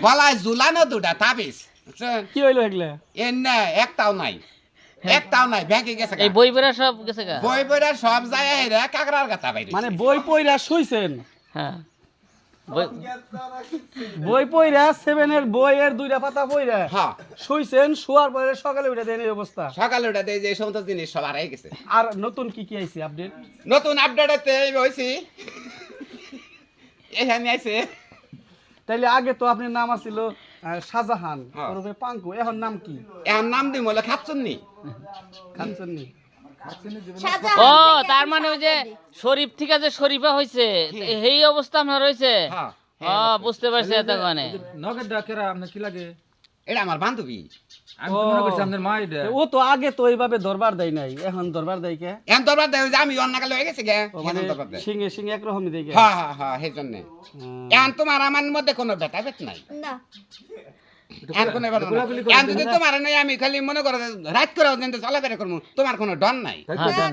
গলায় ঝুলানো দুটা তাবিজ। কি হইল এগুলা? এনে একটাও নাই। একটাও নাই ব্যাংকে গেছে এই বই বেড়া সব গেছে গা? বই বইরা সব যায় হেরে কাকরার গাথা বাইরে। মানে বই পইরা শুইছেন? হ্যাঁ। বই- বই পইরা সেভেনের বইয়ের দুইটা পাতা পইরা হ্যাঁ। শুইছেন শোয়ার পরে সকালে উঠে দেন এই অবস্থা। সকালে উঠে দিয়ে যে এই সমস্ত জিনিস সব হারাই গেছে। আর নতুন কি কি আইছে আপডেট? নতুন আপডেট আপডেটেতে হয়েছি এখানে আছে তাইলে আগে তো আপনার নাম আছিল শাহজাহান হ্যাঁ। ওরফে পাঙ্কু এখন নাম কি? এর নাম দিই বলে খাচ্ছুননি খানচন্নি ও তার মানে ওই যে শরীফ ঠিক আছে শরীফা হইছে এই অবস্থা আমরা রয়েছে হ্যাঁ ও বুঝতে পারছি এতক্ষণে। নগদ ডাকেরা আপনার কি লাগে? এটা আমার বান্ধবী। আমি তো মনে করছি আপনার মা এটা। ও তো আগে তো এইভাবে দরবার দেয় নাই এখন দরবার দেয় কে? এখন দরবার দেয় যে আমি অন্য কালে হয়ে গেছে গে ও মানে এখন দরবার দেয়। সিংহে সিংহে একরকমই দেয় হ্যাঁ হ্যাঁ হ্যাঁ সেই জন্য। এখন তোমার আমার মধ্যে কোনো নাই। না। আমি খালি মনে করো রাত করে চলাফেরা করব তোমার কোনো ডন নাই। হ্যাঁ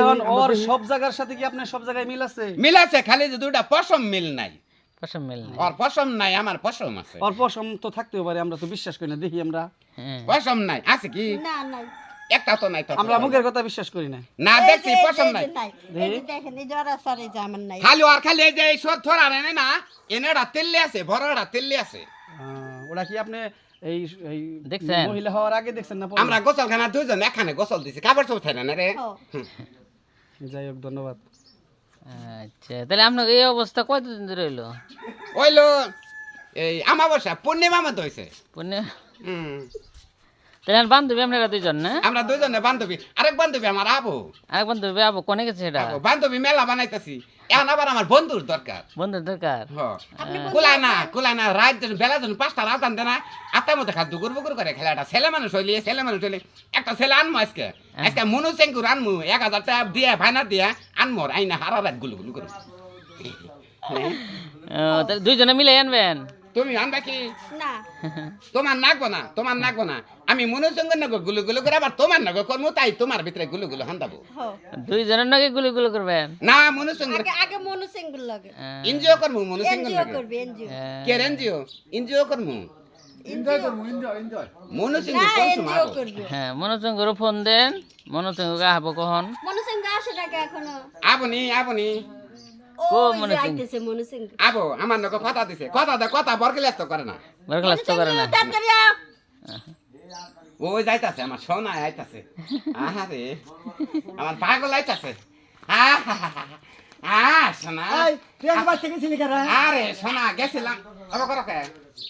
এখন ওর সব জায়গার সাথে কি আপনার সব জায়গায় মিল আছে? মিল আছে খালি যে দুটা পশম মিল নাই। মিল নেই। ওর পশম নাই আমার পশম আছে। অল্প সম তো থাকতেও পারে আমরা তো বিশ্বাস করি না দেখি আমরা। হ্যাঁ। পশম নাই আছে কি? না নাই। একটা তো নাই তো আমরা মুখের কথা বিশ্বাস করি না। না দেখছি পশম নাই। দেখেন এই জ্বর সরে যে আমার নাই। খালি আর খালি এই যে এই সর থর এনে না? এনেটা তেললে আছে বড়টা তেললে আছে। ওরা কি আপনি এই এই দেখছেন? মহিলা হওয়ার আগে দেখছেন না? আমরা গোসলখানা দুজন এখানে গোসল দিছি কাপড় ছাড়া না রে? যাই হোক ধন্যবাদ। আচ্ছা তাহলে আপনার এই অবস্থা কতদিন ধরে হইল? হইল এই আমাবস্যা পূর্ণিমা মতো হয়েছে পূর্ণিমা? হুম। তাহলে বান্ধবী আপনারা দুইজন না? আমরা দুজনে বান্ধবী। আরেক বান্ধবী আমার আবু আরেক বান্ধবী আবো কোনে গেছে সেটা? আবু, বান্ধবী মেলা বানাইতেছি। এখন আবার আমার বন্ধুর দরকার। বন্ধুর দরকার? হ। কুলায় না কুলায় না রাত যখন বেলা পাঁচটা রাত আনতে না আটটার মধ্যে খাদ্য দুগুর বুকুর করে খেলাটা ছেলে মানুষ হইলি ছেলে মানুষ হইলি একটা ছেলে আনমো আজকে। আজকে মনু চেঙ্কুর আনমু এক হাজার টাকা দিয়ে ভাইনা দিয়ে আনমো আর আইনা হারা রাত গুলু গুলু করব দুইজনে মিলে আনবেন? তুমি আনবা কি না। তোমার নাকবো না তোমার নাকবো না আমি মনের সঙ্গে নাগো গুলু গুলু করে আবার তোমার নাগো করব তাই তোমার ভিতরে গুলু গুলু হান্দাবো। হো। দুইজনের নাকি গুলি গুলি করবেন না মনের সঙ্গে আগে আগে মনু সিঙ্গুল লাগে। হ্যাঁ, এনজিও করব মনের সঙ্গে এনজিও লাগে। করবে এনজিও। হ্যাঁ। কে এনজিও? এনজিও করব সঙ্গে হ্যাঁ ফোন দেন আহবো কখন? মনু আসে এখনও? আপনি আপনি ও মনু সিং? আইতেছে মনু সিং। আবো আমার নকে কথা দিছে। কথা দে কথা বরকেলে তো করে না। বড় তো করে না। ওই যাইতাছে আমার সোনা আইতাছে। আহারে আমার পাগল আইতাছে। আহ সোনা। প্রিয়াঙ্কা থেকে গেছিলি কারা আরে সোনা গেছিলাম। আবার করো কে?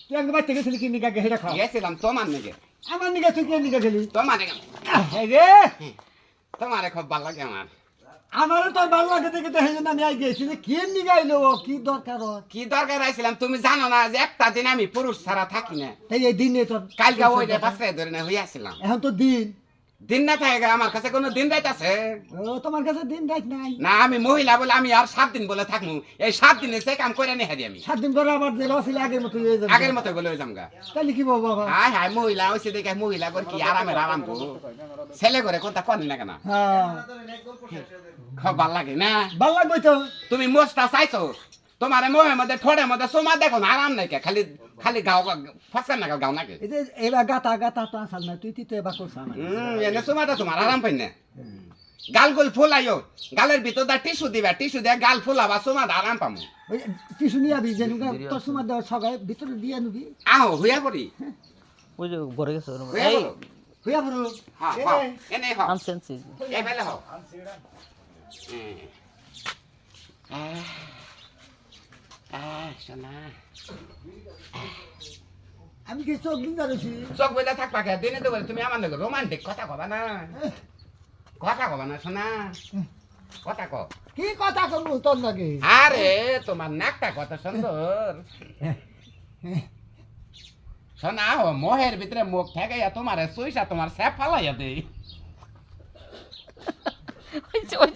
প্রিয়াঙ্কা থেকে গেছিলি কি নিকা গে হেটা খাও গেছিলাম তোমার নাকি আমার নিকা তুই কে নিকা গেলি? তোমার এই রে তোমার খুব ভালো লাগে আমার। আমারও তো ভালো লাগে দেখে তো হেজন আমি আই গেছি যে কে নিকা আইলো কি দরকার? কি দরকার আইছিলাম? তুমি জানো না যে একটা দিন আমি পুরুষ ছাড়া থাকি না। তাই এই দিনে তো কালকে ওই রে পাশে ধরে না হইয়াছিলাম। এখন তো দিন। দিন না থাকে আমার কাছে কোনো দিন রাইত আছে? ও তোমার কাছে দিন রাত নাই। না আমি মহিলা বলে আমি আর সাত দিন বলে থাকব এই সাত দিনে সে কাম করে নিয়ে আমি। সাত দিন পরে আবার আগের মতো হয়ে যাবে। আগের মতো বলে যাম গা। তাহলে কি বলব বাবা হাই হাই মহিলা হয়েছে দেখে মহিলা করে কি আরামের আরাম গো। ছেলে করে কোনটা করি না কেন? হ্যাঁ। খুব ভালো লাগে না? ভালো লাগবে তো। তুমি মোস্তা চাইছো? তোমার মোহের মধ্যে ঠোঁটের মধ্যে সোমা দেখো না আরাম নাই খালি খালি গাও ফসকা না গাও নাকি? এই যে এবার গাতা গাতা তো আসাল না তুই তো এবার করছ এনে সোমাটা তোমার আরাম পাই না? গাল গুল ফুলাইও গালের ভিতর দা টিস্যু দিবা টিস্যু দিয়ে গাল ফুলাবা সোমাটা আরাম পামু। ওই টিসু নিয়ে আবি যেন তোর সময় দেওয়ার সবাই ভিতরে দিয়ে নিবি আহো হুইয়া করি ওই যে ঘরে গেছে এই। করো হইয়া বড় হ্যাঁ হ্যাঁ এনে হ্যাঁ আনছি আনছি এই বেলে হও হুম। আহ, আহ, সোনা আমি কি চোখ দিন ধরেছি চোখ বইলে থাকবা কে দিনে তো বলে তুমি আমার নাকি রোমান্টিক কথা কবা না। কথা কবা না শোনা। কথা ক কি কথা করব তোর লাগে? আরে তোমার নাকটা কত সুন্দর। শোনা ও মোহের ভিতরে মুখ ঠেকাইয়া তোমার সুইসা তোমার স্যাপ ফালাইয়া দেই। ওই